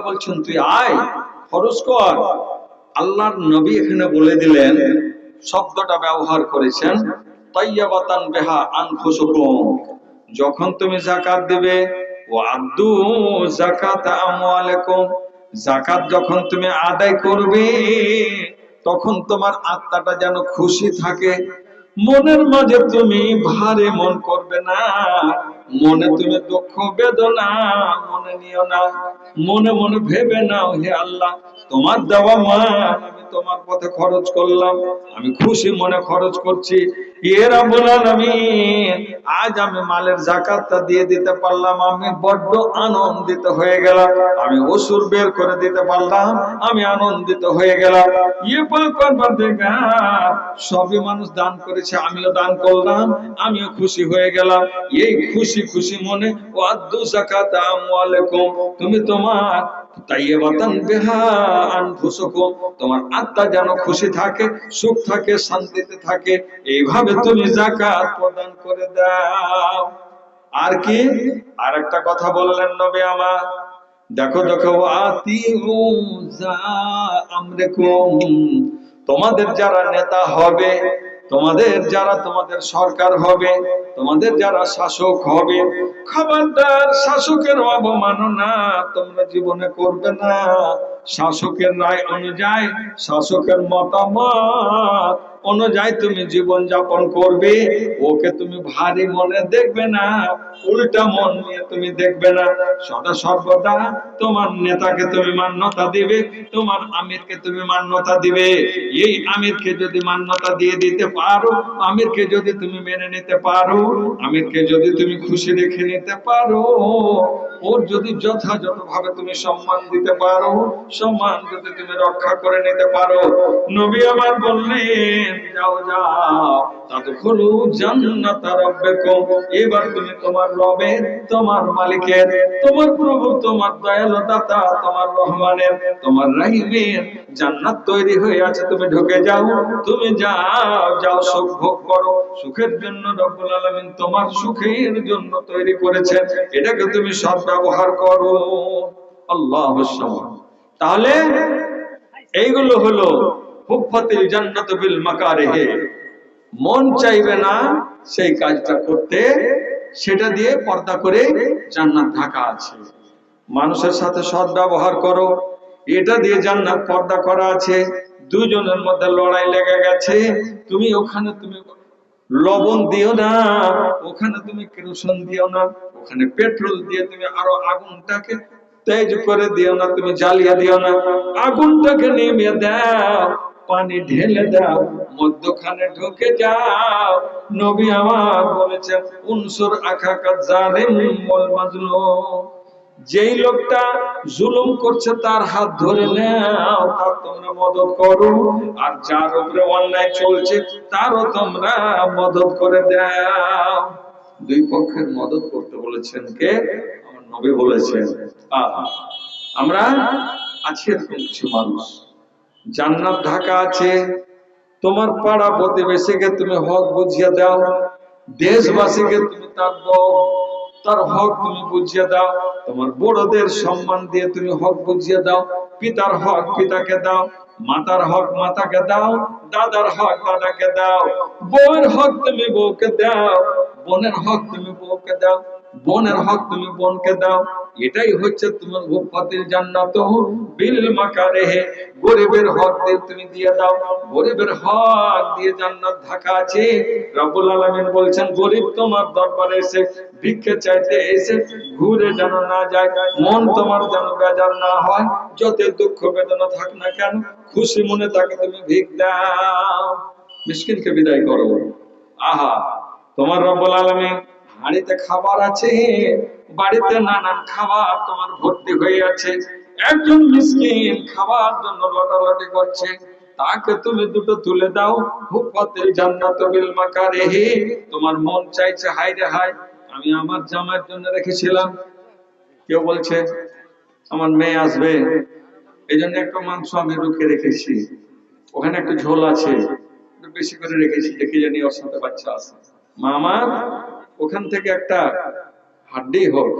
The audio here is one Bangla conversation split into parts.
আল্লাহ বলছেন, তুই আয় খরচ কর। আল্লাহর নবী এখানে বলে দিলেন, শব্দটা ব্যবহার করেছেন, তাইয়াবাতান বেহা যখন তুমি জাকাত ও আদু জাকাত জাকাত যখন তুমি আদায় করবে, তখন তোমার আত্মাটা যেন খুশি থাকে। মনের মাঝে তুমি ভারে মন করবে না। মনে তুমি দুঃখ, বেদনা, মনে নিও না। মনে মনে ভেবে নাও হে আল্লাহ, তোমার দেওয়া মা আমি তোমার পথে খরচ করলাম। আমি খুশি মনে খরচ করছি। এরা বলার আমি আজ আমি মালের জাকাতটা দিয়ে দিতে পারলাম। আমি বড্ড আনন্দিত হয়ে গেলাম। আমি অসুর বের করে দিতে পারলাম। আমি আনন্দিত হয়ে গেলাম। সবই মানুষ দান করেছে, আমিও দান করলাম। আমিও খুশি হয়ে গেলাম। এই খুশি খুশি খুশি মনে, ও আদু জাকাত তুমি তোমার তোমার আত্মা যেন খুশি থাকে, সুখ থাকে, শান্তিতে থাকে, এইভাবে তুমি জাকাত প্রদান করে দাও। আর কি? আর একটা কথা বললেন নবী আমার, দেখো দেখো আমরেকুম, তোমাদের যারা নেতা হবে তোমাদের যারা তোমাদের সরকার হবে, তোমাদের যারা শাসক হবে, খবরদার শাসকের অবমাননা তোমরা জীবনে করবে না। শাসকের রায় অনুযায়ী শাসকের মতামত অনুযায়ী তুমি জীবন যাপন করবে। ওকে তুমি ভারী মনে দেখবে না, উল্টা মন নিয়ে তুমি দেখবে না। সদা সর্বদা তোমার নেতাকে তুমি মান্যতা দিবে, তোমার আমিরকে তুমি মান্যতা দিবে। এই আমিরকে যদি মান্যতা দিয়ে দিতে পারো, আমিরকে যদি তুমি মেনে নিতে পারো, আমিরকে যদি তুমি খুশি রেখে নিতে পারো, ওর যদি যথাযথ ভাবে তুমি সম্মান দিতে পারো, সম্মান যদি তুমি রক্ষা করে নিতে পারো। নবী আমার বললেন তুমি তোমার তৈরি ঢুকে যাও, তুমি যাও যাও, সুখ ভোগ করো। সুখের জন্য তোমার সুখের জন্য তৈরি করেছেন এটাকে তুমি সব ব্যবহার করো। আল্লাহ তাহলে, এইগুলো হলো হুফাতিল জান্নাত বিল মাকারিহে। মন চাইবে না সেই কাজটা করতে, সেটা দিয়ে পর্দা করে জান্নাত ঢাকা আছে। মানুষের সাথে সৎ ব্যবহার করো, এটা দিয়ে জান্নাত পর্দা করা আছে। দুজনের মধ্যে লড়াই লেগে গেছে। তুমি ওখানে তুমি লবণ দিও না, ওখানে তুমি কেরোসিন দিও না, ওখানে পেট্রোল দিয়ে তুমি আরও আগুনটাকে তেজ করে দিও না, তুমি জ্বালিয়ে দিও না। আগুনটাকে নেমে দাও পানি ঢেলে দাও, মধ্যখানে ঢুকে যাও। নবী আমার বলেছেন, উনসুর আখাকা জালিম ওয়াল মাজলুম। যেই লোকটা জুলুম করছে, তার হাত ধরে নাও, তার তোমরা মদত করো। আর যার উপরে অন্যায় চলছে, তারও তোমরা মদত করে দাও। দুই পক্ষের মদত করতে বলেছেন কে? আমার নবী বলেছেন। আমরা আছি এরকম কিছু মানুষ। জান্নাত ঢাকা আছে। তোমার পাড়া প্রতিবেশীকে তুমি হক বুঝিয়ে দাও। দেশবাসীকে তুমি তার তার হক তুমি বুঝিয়ে দাও। তোমার বড়দের সম্মান দিয়ে তুমি হক বুঝিয়ে দাও। পিতার হক পিতাকে দাও, মাতার হক মাতাকে দাও, দাদার হক দাদাকে দাও। বউয়ের হক তুমি বউকে দাও, বোনের হক তুমি বউকে দাও, বোনের হক তুমি বোনকে দাও। এটাই হচ্ছে তোমার ভূপাতির জান্নাত। বিল মাকারে গরিবের হক তুমি দিয়ে দাও। গরিবের হক দিয়ে জান্নাত ঢাকা আছে। রব্বুল আলামিন বলছেন, গরিব তোমার দরবারে এসে ভিক্ষে চাইতে এসে ঘুরে যেন না যায়। মন তোমার যেন বেজার না হয়। যত দুঃখ বেদনা থাক না কেন, খুশি মনে তাকে তুমি ভিক দাও। মিসকিনকে বিদায় করো আহা, তোমার রব্বুল আলামিন হাড়িতে খাবার আছে। বাড়িতে নানান খাবার তোমার ভর্তি হয়ে আছে একজন মিসকিন খাবার জন্য লটালটি করছে। তাকে তুমি দুটো তুলে দাও। হুফাতিল জান্নাত বিল তোমার মন চাইছে হাই রে হাই আমি আমার জামাইয়ের জন্য রেখেছিলাম। কেউ বলছে, আমার মেয়ে আসবে। এই জন্য একটা মাংস আমি রুখে রেখেছি। ওখানে একটা ঝোল আছে। বেশি করে রেখেছি, দেখে জানি ওর সাথে বাচ্চা আছে। মামা, ওখান থেকে একটা হাড্ডি হোক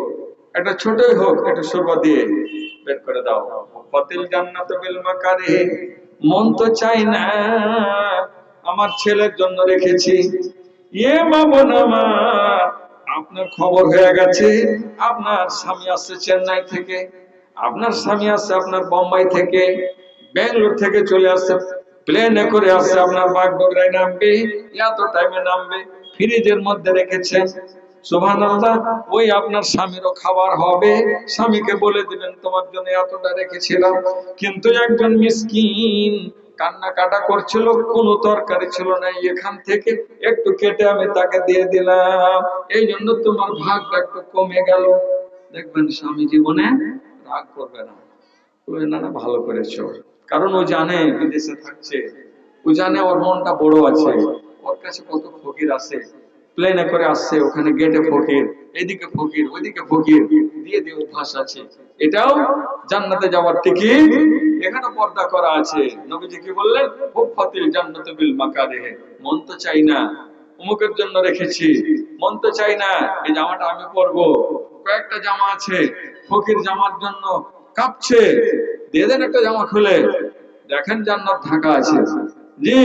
একটা ছোটই হোক একটা সরবা দিয়ে বের করে দাও। ফতিল জান্নাত বিল মাকারে, মন তো চাই না, আমার ছেলের জন্য রেখেছি। ইয়ে আপনার খবর হয়ে গেছে, আপনার স্বামী আসছে চেন্নাই থেকে, আপনার স্বামী আসছে আপনার বোম্বাই থেকে বেঙ্গালোর থেকে চলে আসছে, প্লেনে করে আসছে আপনার বাগডোগরায় নামবে, এত টাইমে নামবে, ফ্রিজের মধ্যে রেখেছেন। ওই আপনার স্বামীরও খাবার হবে। স্বামীকে বলে দিবেন তোমার জন্য এতটা রেখেছিলাম কিন্তু একজন মিসকিন করছিল কোনো তরকারি ছিল না এখান থেকে একটু কেটে আমি তাকে দিয়ে দিলাম। এই জন্য তোমার ভাগটা একটু কমে গেল। দেখবেন স্বামী জীবনে রাগ করবে না। বলবে, না না ভালো করেছ। কারণ ও জানে বিদেশে থাকছে। ও জানে ওর মনটা বড় আছে। ওর কাছে কত ফকির আছে। প্লেনে করে আসছে, ওখানে গেটে ফকির, এদিকে ফকির, ওইদিকে ফকির, দিয়ে দিয়ে অভ্যাস আছে। এটাও জান্নাতে যাওয়ার টিকিট এখানে পর্দা করা আছে। নবীজি কি বললেন? খুব ফাতিল জান্নাতে বিল মাকারে মন তো চাই না, অমুকের জন্য রেখেছি। মন তো চাই না, এই জামাটা আমি পরবো। কয়েকটা জামা আছে, ফকির জামার জন্য কাঁপছে। দিয়ে দেন একটা জামা খুলে। দেখেন জান্নাত ঢাকা আছে। জি,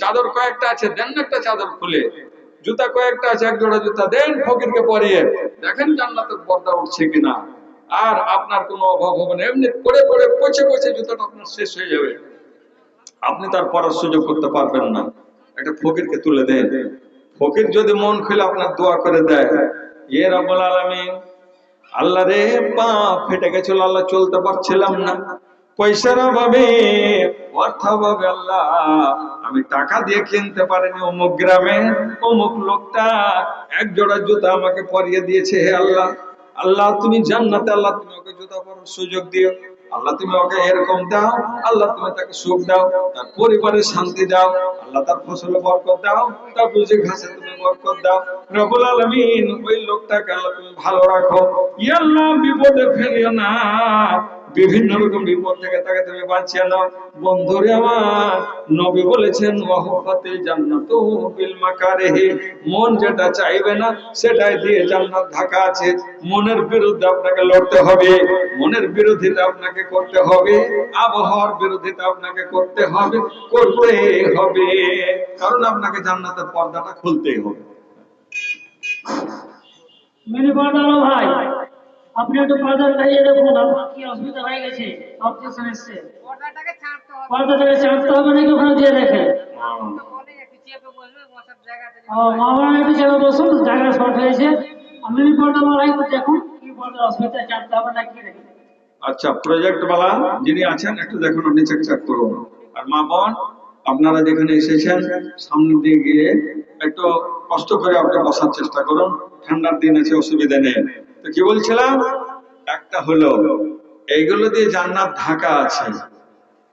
চাদর কয়েকটা আছে, দেন একটা চাদর খুলে। জুতা কয়েকটা আছে, এক জোড়া জুতা। দেন ফকিরকে পরিয়ে, দেখেন জান্নাতের পর্দা উঠছে কিনা। আর আপনার কোনো অভাব হবে না। এমনি পড়ে পড়ে পচে পচে জুতাটা আপনার শেষ হয়ে যাবে। আপনি তার পরার সুযোগ করতে পারবেন না। একটা ফকিরকে তুলে দেন। ফকির যদি মন খুলে আপনার দোয়া করে দেয় ইয়ে রাব্বুল আলামিন, আল্লাহ রে, পা ফেটে গেছিল, আল্লাহ চলতে পারছিলাম না। পয়সার অভাবে, অর্থ অভাবে আল্লাহ, আমি টাকা দিয়ে কিনতে পারিনি অমুক গ্রামে, অমুক লোকটা এক জোড়া জুতা আমাকে পরিয়ে দিয়েছে, হে আল্লাহ। আল্লাহ, তুমি জান্নাতে, আল্লাহ, তুমি ওকে জুতা পরার সুযোগ দিও। আল্লাহ, তুমি ওকে এরকম দাও। আল্লাহ, তুমি তাকে সুখ দাও, তার পরিবারের শান্তি দাও। আল্লাহ, তার ফসলে বরকত দাও, তার বুঝে ঘাসে তুমি বরকত দাও। রবুল আলমিন, ওই লোকটাকে আল্লাহ তুমি ভালো রাখো। ই আল্লাহ বিপদে ফেলিও না। বিভিন্ন রকম বিপদ থেকে তাকে তুমি বাঁচিয়ে নাও। বন্ধুরে আমার, নবী বলেছেন ওয়াহফাতিল জান্নাতু মন যেটা চাইবে না, সেটাই দিয়ে জান্নাত ঢাকা আছে। মনের বিরুদ্ধে আপনাকে লড়তে হবে, মনের বিরোধিতা আপনাকে করতে হবে, আবহাওয়ার বিরোধিতা আপনাকে করতে হবে করতে হবে। কারণ আপনাকে জান্নাতের পর্দাটা খুলতেই হবে। মেরে বাদালো ভাই। আপনি একটু পর্দা লাগিয়ে দেখুন আপনার কি অসুবিধা হয়ে গেছে। অবজেকশন এসছে। পর্দাটাকে ছাড়তে হবে। নাকি ওখানে দিয়ে দেখেন তো বলে একটু চেপে বসবে বসার জায়গাটা ও মা বাবা একটু চেপে বসুন জায়গা শর্ট হয়েছে। আমি পর্দা মালাই দেখুন কি পর্দা অসুবিধা ছাড়তে হবে না কি রেখে আচ্ছা প্রজেক্ট বালা যিনি আছেন একটু দেখুন আপনি চেক চেক করুন। আর মা বোন? আপনারা যেখানে এসেছেন, সামনের দিকে গিয়ে একটু কষ্ট করে আপনি বসার চেষ্টা করুন। ঠান্ডার দিন আছে, অসুবিধা নেই। তো কি বলছিলাম? একটা হলো, এইগুলো দিয়ে জান্নাত ঢাকা আছে।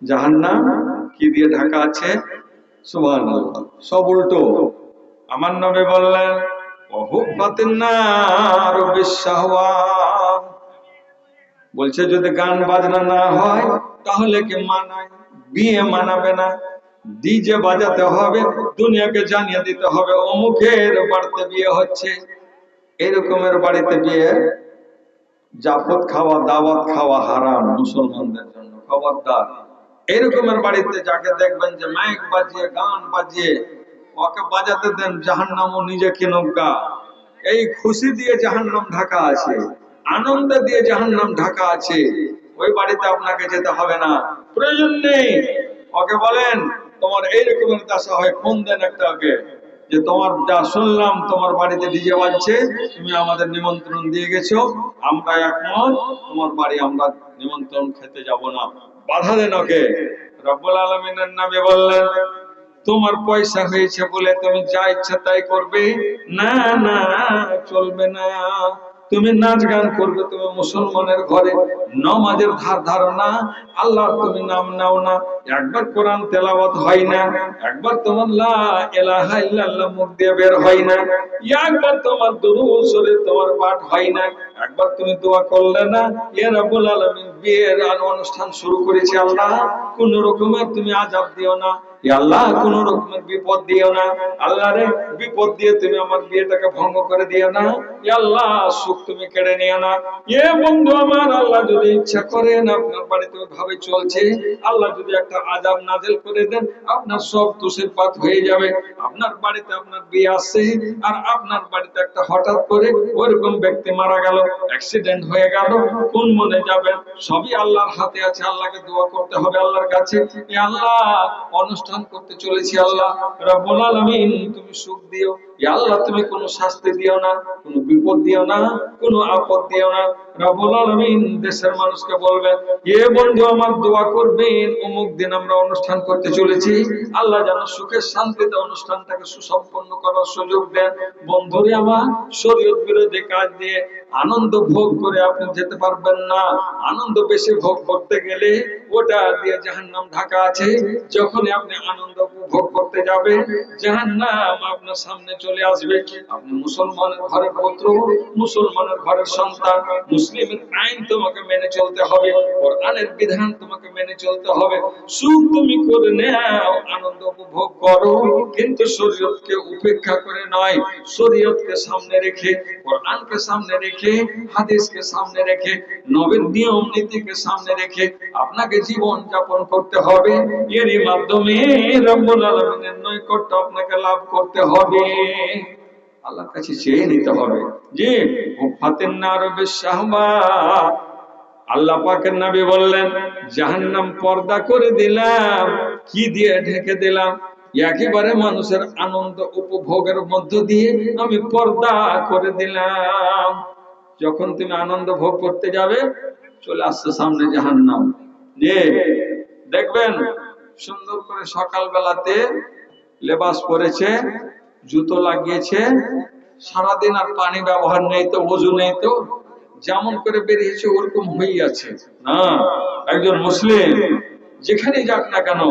জাহান্নাম? কি দিয়ে ঢাকা আছে? সুবহানাল্লাহ। সব উল্টো। আমার নবী বললেন বলছে, যদি গান বাজনা না হয়, তাহলে কি মানায়? বিয়ে মানাবে না? ডিজে বাজাতে হবে, দুনিয়াকে জানিয়ে দিতে হবে, অমুকের বাড়িতে বিয়ে হচ্ছে, এরকমের বাড়িতে বিয়ে জাফত খাওয়া, দাওয়াত খাওয়া হারাম, মুসলমানদের জন্য, খবরদার। এরকমের বাড়িতে যাকে দেখবেন যে মাইক বাজিয়ে, গান বাজিয়ে, ওকে বাজাতে দেন জাহান্নাম ও নিজে কিনুকা এই খুশি দিয়ে জাহান্নাম ঢাকা আছে, আনন্দ দিয়ে জাহান্নাম ঢাকা আছে, ওই বাড়িতে আপনাকে যেতে হবে না। প্রয়োজন নেই। ওকে বলেন তোমার এই রকমের দশা হয়, ফোন দেন একটা ওকে যে তোমার যা শুনলাম, তোমার বাড়িতে ডিজে বাজছে, তুমি আমাদের নিমন্ত্রণ দিয়ে গেছো, আমরা একমত তোমার বাড়ি আমরা নিমন্ত্রণ খেতে যাব না। বাধা দেন ওকে। রব্বুল আলমিনের নামে বললেন, তোমার পয়সা হয়েছে বলে তুমি যা ইচ্ছা তাই করবে। না না, চলবে না। তুমি নাচ গান করবে তুমি মুসলমানের ঘরে, নমাজের ধার ধারো না আল্লাহর তুমি নাম নাও না, একবার কোরআন তেলাওয়াত হয় না, একবার তোমার লা মুখ দিয়ে বের হয় না একবার তোমার দুরূদ তোমার পাঠ হয় না, একবার তুমি দোয়া করলে না, ইয়া রাব্বুল আলামিন বিয়ের অনুষ্ঠান শুরু করেছি আল্লাহ। কোন রকমের তুমি আজাব দিও না। আল্লাহ, কোন রকমের বিপদ দিও না। আল্লাহ রে, বিপদ দিয়ে তুমি আমার বিয়েটাকে ভঙ্গ করে দিও না। আল্লাহ, সুখ তুমি কেড়ে নিও না। এ বন্ধু আমার, আল্লাহ যদি ইচ্ছা করেন আপনার বাড়িতে ওইভাবে চলছে, আল্লাহ যদি একটা আজাব নাজেল করে দেন, আপনার সব তুষের পাত হয়ে যাবে। আপনার বাড়িতে আপনার বিয়ে আসছে, আর আপনার বাড়িতে একটা হঠাৎ করে ওইরকম ব্যক্তি মারা গেল অ্যাক্সিডেন্ট হয়ে গেল, কোন মনে যাবেন? সবই আল্লাহর হাতে আছে, আল্লাহকে দোয়া করতে হবে আল্লাহর কাছে। আল্লাহ, অনুষ্ঠান করতে চলেছি আল্লাহ। রব্বুল আলামিন, তুমি সুখ দিও। আল্লাহ, তুমি কোনো শাস্তি দিও না, কোনো বিপদ দিও না, কোনো আপদ দিও না। রব্বুল আলামিন দেশের মানুষকে বলবেন, এ বন্ধু আমার দোয়া করবেন, অমুক দিন আমরা অনুষ্ঠান করতে চলেছি। আল্লাহ যেন সুখের শান্তিতে অনুষ্ঠানটাকে সুসম্পন্ন করার সুযোগ দেন। বন্ধুরে আমার, শরীয়ত বিরোধী কাজ দিয়ে আনন্দ ভোগ করে আপনি যেতে পারবেন না। আনন্দ বেশি ভোগ করতে গেলে ওটা দিয়ে জাহান্নাম ঢাকা আছে, যখনই আপনি আনন্দ উপভোগ করতে জাহান্নাম আপনার সামনে চলে আসবে। আপনি মুসলমানের ঘরের পুত্র, মুসলমানের ঘরের সন্তান, মুসলিমের আইন তোমাকে মেনে চলতে হবে, কোরআনের বিধান তোমাকে মেনে চলতে হবে। সুখ তুমি করে নাও, আনন্দ উপভোগ করো, কিন্তু শরীয়তকে উপেক্ষা করে নয়, শরীয়তকে সামনে রেখে, কোরআনকে সামনে রেখে, হাদিসকে সামনে রেখে, নবীর নিয়ম নীতিকে সামনে রেখে, আপনাকে জীবন যাপন করতে হবে। এরই মাধ্যমে রব্বুল আলামিনের নৈকট্য আপনাকে লাভ করতে হবে। আল্লাহর কাছে চেয়ে নিতে হবে যে ফাতেন নার শাহবাত আল্লাহ পাকের নবী বললেন, জাহান্নাম পর্দা করে দিলাম, কি দিয়ে ঢেকে দিলাম? একেবারে মানুষের আনন্দ উপভোগের মধ্য দিয়ে আমি পর্দা করে দিলাম। যখন তুমি আনন্দ ভোগ করতে যাবে, চলে আসছে সামনে জাহান্নাম। যে দেখবেন সুন্দর করে সকাল বেলাতে লেবাস পরেছে, জুতো লাগিয়েছে, সারাদিন আর পানি ব্যবহার নেই তো, ওজু নেই তো, যেমন করে বেরিয়েছে ওরকম হয়েই আছে। না, একজন মুসলিম যেখানে যাক না কেন,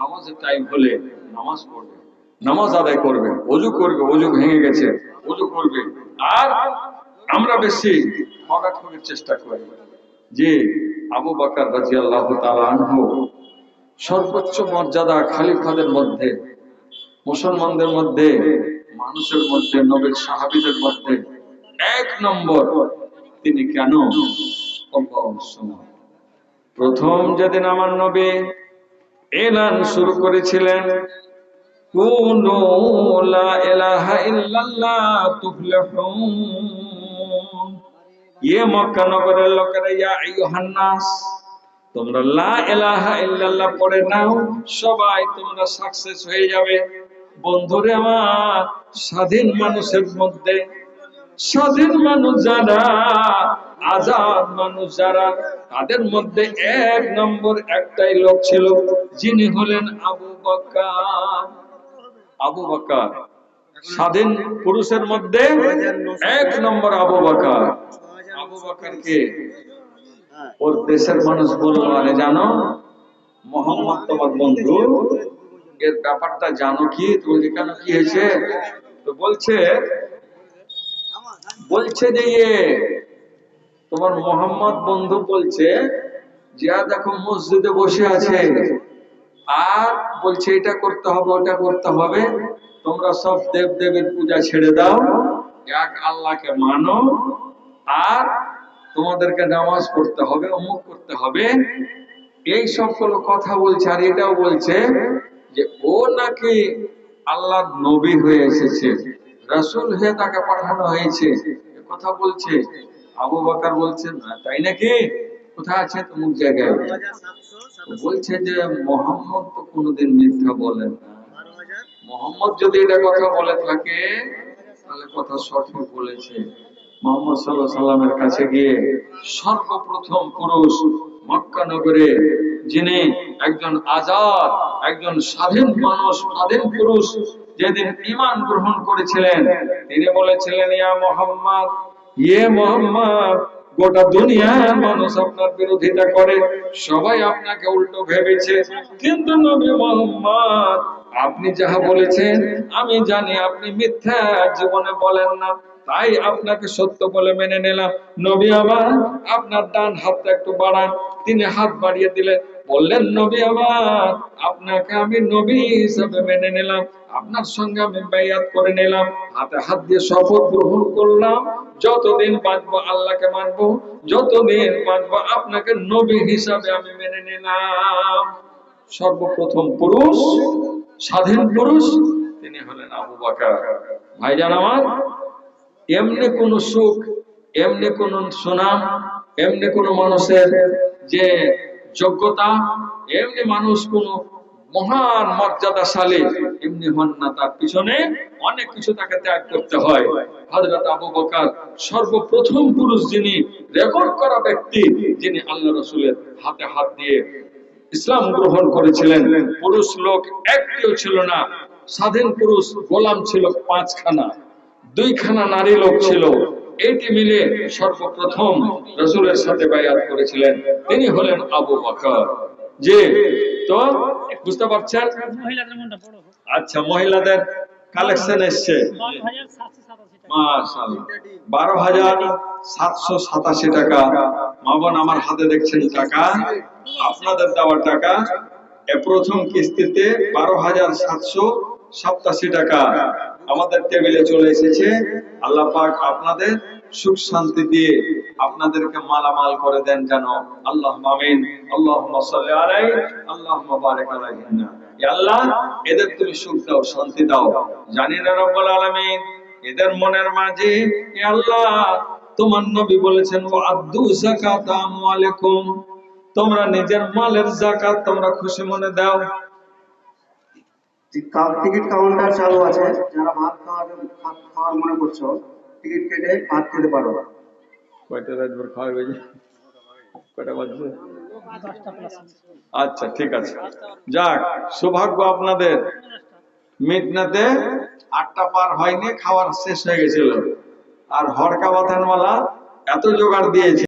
নামাজের টাইম হলে নামাজ পড়বে, নামাজ আদায় করবে অজু করবে অজু ভেঙে গেছে অজু করবে। আর আমরা বেশি ঠগাঠগের চেষ্টা করি। যে আবু বাকার রাজি আল্লাহ আনহু সর্বোচ্চ মর্যাদা খালিফাদের মধ্যে, মুসলমানদের মধ্যে, মানুষের মধ্যে, নবীর সাহাবীদের মধ্যে এক নম্বর তিনি কেন? প্রথম যেদিন আমার নবী এলান শুরু করেছিলেন ইয়ে লোকেরা, ইয়া আইয়ুহান নাস তোমরা লা ইলাহা ইল্লাল্লাহ পড়ে নাও, সবাই তোমরা সাকসেস হয়ে যাবে। বন্ধুরে আমার, স্বাধীন মানুষের মধ্যে, স্বাধীন মানুষ যারা, আজাদ মানুষ যারা, তাদের মধ্যে এক নম্বর একটাই লোক ছিল, যিনি হলেন আবু বকর। আবু বকর, স্বাধীন পুরুষের মধ্যে এক নম্বর আবু বকর। আবু বকরকে ওর দেশের মানুষ বলল, আরে জানো, মোহাম্মদ তোমার বন্ধু। এর ব্যাপারটা জানো কি? তো বলছে কেন কি হয়েছে? তো বলছে বলছে যে ইয়ে তোমার মোহাম্মদ বন্ধু বলছে, যে দেখো, মসজিদে বসে আছে। আর বলছে, এটা করতে হবে, ওটা করতে হবে। তোমরা সব দেব দেবের পূজা ছেড়ে দাও। এক আল্লাহকে মানো। আর তোমাদেরকে নামাজ পড়তে হবে, অমুক করতে হবে। এই সবগুলো কথা বলছে, আর এটাও বলছে যে ও নাকি আল্লাহর নবী হয়ে এসেছে, রাসূল হয়ে তাকে পাঠানো হয়েছে। কথা বলছে। আবু বকর বলছে, না, তাই নাকি? কোথায় আছে তোমার জায়গায়? বলছে যে, মোহাম্মদ তো কোনোদিন মিথ্যা বলেন না। মোহাম্মদ যদি এটা কথা বলে থাকে, তাহলে কথা সঠিক বলেছে। মোহাম্মদ সাল্লাহ সাল্লামের কাছে গিয়ে সর্বপ্রথম পুরুষ মক্কা নগরে যিনি একজন আজাদ, একজন স্বাধীন মানুষ, স্বাধীন পুরুষ যেদিন ইমান গ্রহণ করেছিলেন, তিনি বলেছিলেন, ইয়া মোহাম্মদ ইয়ে মোহাম্মদ, গোটা দুনিয়ার মানুষ আপনার বিরোধিতা করে, সবাই আপনাকে উল্টো ভেবেছে, কিন্তু নবী মোহাম্মদ, আপনি যাহা বলেছেন, আমি জানি, আপনি মিথ্যা জীবনে বলেন না। তাই আপনাকে সত্য বলে মেনে নিলাম। নবী আমার আপনার ডান হাতটা একটু বাড়ান, তিনি হাত বাড়িয়ে দিলেন। বললেন, নবী আমার আপনাকে আমি নবী হিসাবে মেনে নিলাম। আপনার সঙ্গে আমি বেয়াত করে নিলাম। হাতে হাত দিয়ে শপথ গ্রহণ করলাম। যতদিন বাঁচবো আল্লাহকে মানবো, যতদিন বাঁচবো আপনাকে নবী হিসাবে আমি মেনে নিলাম। সর্বপ্রথম পুরুষ, স্বাধীন পুরুষ, তিনি হলেন আবু বকর। ভাইজান আমার এমনি কোন সুখ, এমনি কোন সুনাম, এমনি কোন মানুষের যে যোগ্যতা, এমনি মানুষ কোন মহান মর্যাদাশালী, এমনি হন না তার পিছনে অনেক কিছু তাকে ত্যাগ করতে হয়। হযরত আবু বকর সর্বপ্রথম পুরুষ যিনি রেকর্ড করা ব্যক্তি, যিনি আল্লাহ রসুলের হাতে হাত দিয়ে ইসলাম গ্রহণ করেছিলেন। পুরুষ লোক একটিও ছিল না, স্বাধীন পুরুষ গোলাম ছিল পাঁচখানা। দুইখানা নারী লোক ছিল। এটি মিলে সর্বপ্রথম রসুলের সাথে বায়াত করেছিলেন। তিনি হলেন আবু বকর। যে তো বুঝতে পারছেন? আচ্ছা মহিলাদের কালেকশন এসছে। বারো হাজার সাতশো সাতাশি টাকা। টাকা মাবন আমার হাতে দেখছেন টাকা। আপনাদের দেওয়ার টাকা। প্রথম কিস্তিতে বারো হাজার সাতশো সাতাশি টাকা আমাদের টেবিলে চলে এসেছে। আল্লাহ পাক আপনাদের সুখ শান্তি দিয়ে আপনাদেরকে মালামাল করে দেন যেন আল্লাহ মামিন আল্লাহ আলাই আল্লাহ আল্লাহ, এদের তুমি সুখ দাও, শান্তি দাও। জানি না রব্বুল আলামিন, এদের মনের মাঝে আল্লাহ, তোমার নবী বলেছেন ও আব্দু যাকাত আমওয়ালিকুম তোমরা নিজের মালের জাকাত তোমরা খুশি মনে দাও। টিকিট কাউন্টার চালু আছে যারা ভাত খাওয়ার ভাত খাওয়ার মনে করছ টিকিট কেটে ভাত খেতে পারো। কয়টা রাতভর খাওয়াবে যে? কয়টা বাজছে? আচ্ছা ঠিক আছে। যাক সৌভাগ্য আপনাদের। মিটনাতে আটটা পার হয়নি খাওয়ার শেষ হয়ে গেছিল। আর হরকা বাথানওয়ালা এত জোগাড় দিয়েছে।